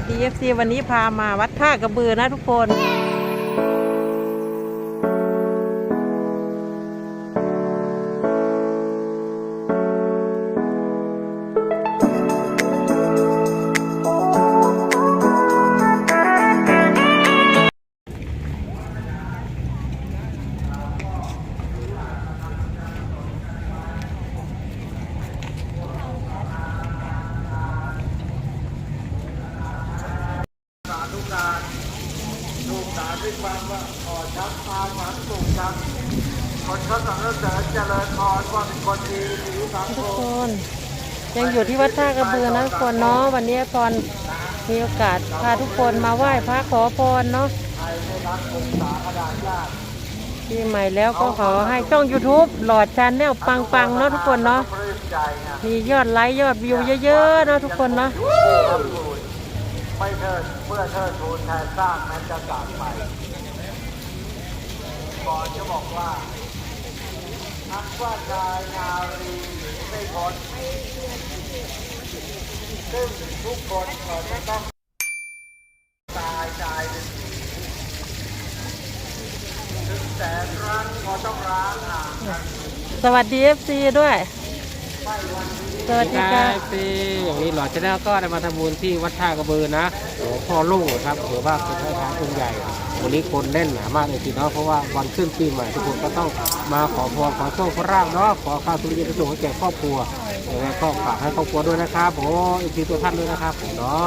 วัสดี FC วันนี้พามาวัดท่ากระบือนะทุกคน คนเขาสรรเสริญเจริญพรว่าเป็นคนดีมีสังทุกคนยังอยู่ที่วัดท่ากระเบือนะทุกคนเนาะวันนี้พรมีโอกาสพาทุกคนมาไหว้พระขอพรเนาะไทยไม่รักองศาขนาดญาติปีใหม่แล้วก็ขอให้ช่อง YouTube หลอดชาแนลปังๆเนาะทุกคนเนาะปลื้มใจไงมียอดไลค์ยอดวิวเยอะๆเนาะทุกคนเนาะทำบุญไม่เทิดเมื่อเทิดทูนแทนสร้างแม้จะจากไปก่อนจะบอกว่า นักว่าชายนารีไม่พ้นซึ่งทุกคนก็จะต้องตายตายเป็นผีถึงแสนรักก็ต้องร้างห่างกันสวัสดีเอฟซีด้วย ไม่วันนี้ สวัสดีค่ะซีอย่างนี้หลอดชาแนลก็ได้มาทำบุญที่วัดท่ากระเบือนะหลวงพ่อลุ่งนะครับถือว่าเป็นพระทางองค์ใหญ่ วันนี้คนแน่นหนามากเลยทีเนาะเพราะว่าวันขึ้นปีใหม่ทุกคนก็ต้องมาขอพรขอโชคขอราบเนาะขอข้าวสุริยนต์ประสงค์ให้แก่ครอบครัวยังไงก็ฝากให้ครอบครัวด้วยนะครับผมอีกทีตัวท่านด้วยนะครับผมเนาะ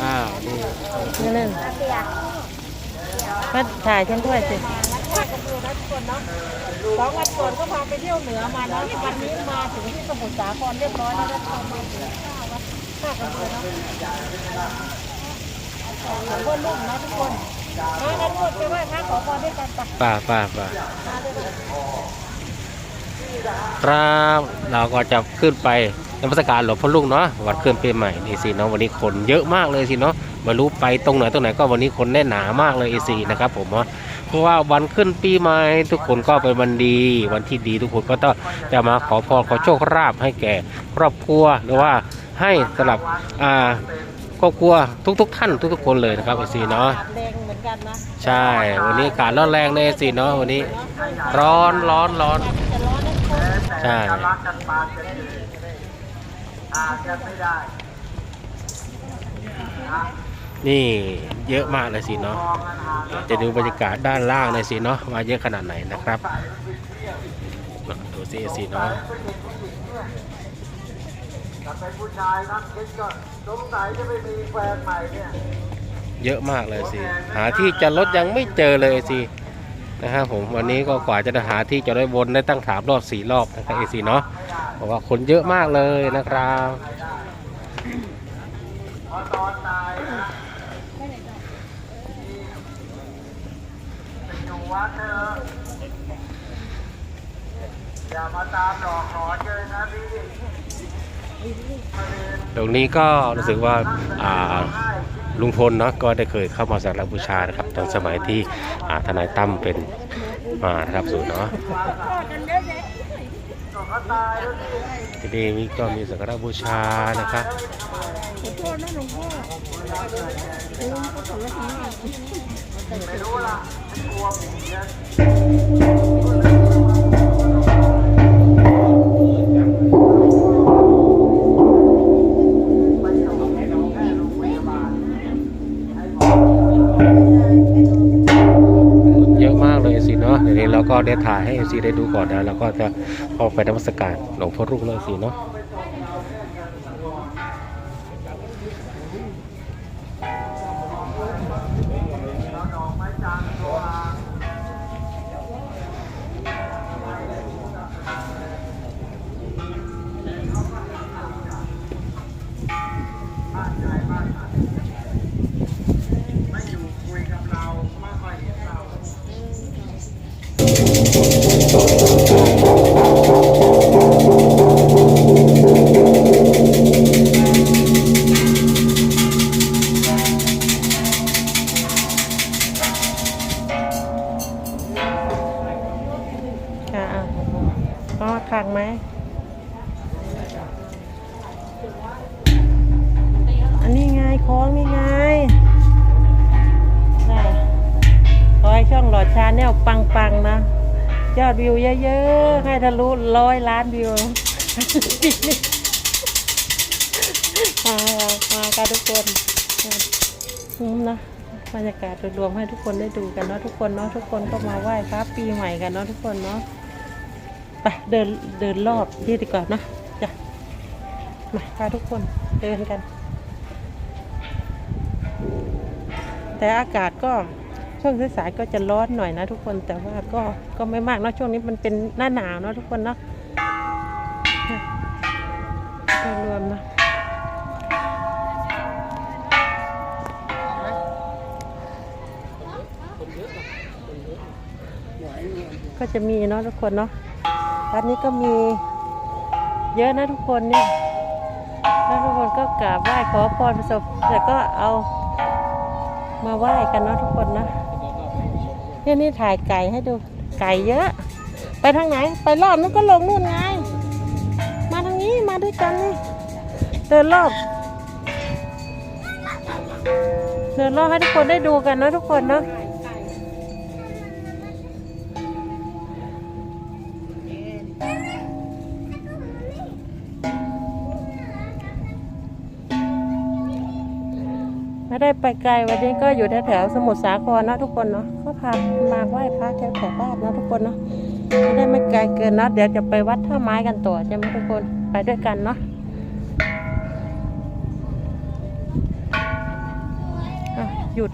อ่านี่นี่เล่นก็ถ่ายฉันด้วยสิ ทุกคนเนาะสองวันก่อนก็พาไปเที่ยวเหนือมานะวันนี้มาถึงที่สมุทรสาครเรียบร้อยแล้วนะทุกคนมาถึงข้าววัดท่ากระบือนะหลวงพ่อลุ่มนะทุกคนมากันหมดไปไหว้พระขอพรด้วยกันไปป่าป่าป่าครับเราก็จะขึ้นไปนมัสการหลวงพ่อลุงเนาะวัดเคลื่อนปีใหม่นี่สิเนาะวันนี้คนเยอะมากเลยสิเนาะไม่รู้ไปตรงไหนตรงไหนก็วันนี้คนแน่นหนามากเลยเอซีนะครับผมเนาะ เพราะว่าวันขึ้นปีใหม่ทุกคนก็เป็นวันดี วันที่ดีทุกคนก็ต้องจะมาขอพรขอโชคลาภให้แก่ครอบครัวหรือว่าให้สำหรับอ่าครอบครัวทุกๆท่านทุกๆคนเลยนะครับเอซีเนาะแดงเหมือนกันนะใช่ วันนี้อากาศร้อนแรงเลยสิเนาะวันนี้ ร้อนร้อนร้อนจะร้อนทุกคนใช่อาจจะไม่ได้ นี่เยอะมากเลยสิเนาะจะดูบรรยากาศด้านล่างเลยสิเนาะว่าเยอะขนาดไหนนะครับดูสิสิเนาะเป็นผู้ชายนักคิดก็สงสัยจะไม่มีแฟนใหม่เนี่ยเยอะมากเลยสิ หาที่จอดรถยังไม่เจอเลยสินะครับผมวันนี้ก็กว่าจะหาที่จอดรถวนได้ตั้งสามรอบสี่รอบนะครับเอซีเนาะเพราะว่าคนเยอะมากเลยนะครับ พอตอนตายนะไปอยู่ วัดเถอะอย่ามาตามหลอกหลอนเลยนะพี่ตรงนี้ก็รู้สึกว่าอ่าลุงพลเนาะก็ได้เคยเข้ามาสักการะบูชานะครับ ตอนสมัยที่อ่าทนายตั้มเป็นมานะครับสูตรเนาะเขาตายแล้วนี่ที่นี่มีก็มีสักการะบูชานะครับไม่รู้ล่ะฉันกลัวผีนะไปส่งให้น้อ งแค่รงพยาบาลให้หมอเยอะมากเลยสิเนาะเดี๋ยวนี้เราก็ได้ถ่ายให้เอซีได้ดูก่อนนะ แล้วก็จะเข้าไปนมัสการหลวงพ่อรุ่งเลยสิเนาะ ไหมอันนี้ไงคล้องนี่ไงได้ขอให้ช่องหลอดชาแนลปังๆนะยอดวิวเยอะๆ ให้ทะลุร้อยล้านวิวมามากันทุกคนนะบรรยากาศรวมให้ทุกคนได้ดูกันเนาะทุกคนเนาะทุกคนก็มาไหว้พระปีใหม่กันเนาะทุกคนเนาะ ไปเดินเดินรอบที่ดีกว่านะจ้ะมาพาทุกคนเดินกัน แต่อากาศก็ช่วงสายๆก็จะร้อนหน่อยนะทุกคนแต่ว่าก็ก็ไม่มากเนาะช่วงนี้มันเป็นหน้าหนาวเนาะทุกคนเนาะโดยรวมนะก็จะมีเนาะทุกคนเนาะ ร้านนี้ก็มีเยอะนะทุกคนเนี่ยแล้วทุกคนก็กราบไหว้ขอพรประสบแต่ก็เอามาไหว้กันเนาะทุกคนนะเนี่ยนี่ถ่ายไก่ให้ดูไก่เยอะ ไปทางไหน ไปรอบนู้นก็ลงนู่นไง มาทางนี้มาด้วยกันนี่เดินรอบเดินรอบให้ทุกคนได้ดูกันเนาะทุกคนเนาะ ได้ไปไกลวันนี้ก็อยู่แถวๆสมุทรสาครนะทุกคนเนาะก็พามาไหว้พระแถวแถวบ้านนะทุกคนเนาะไม่ได้ไม่ไกลเกินนะเดี๋ยวจะไปวัดท่าไม้กันต่อใช่ไหมทุกคนไปด้วยกันเนาะหยุด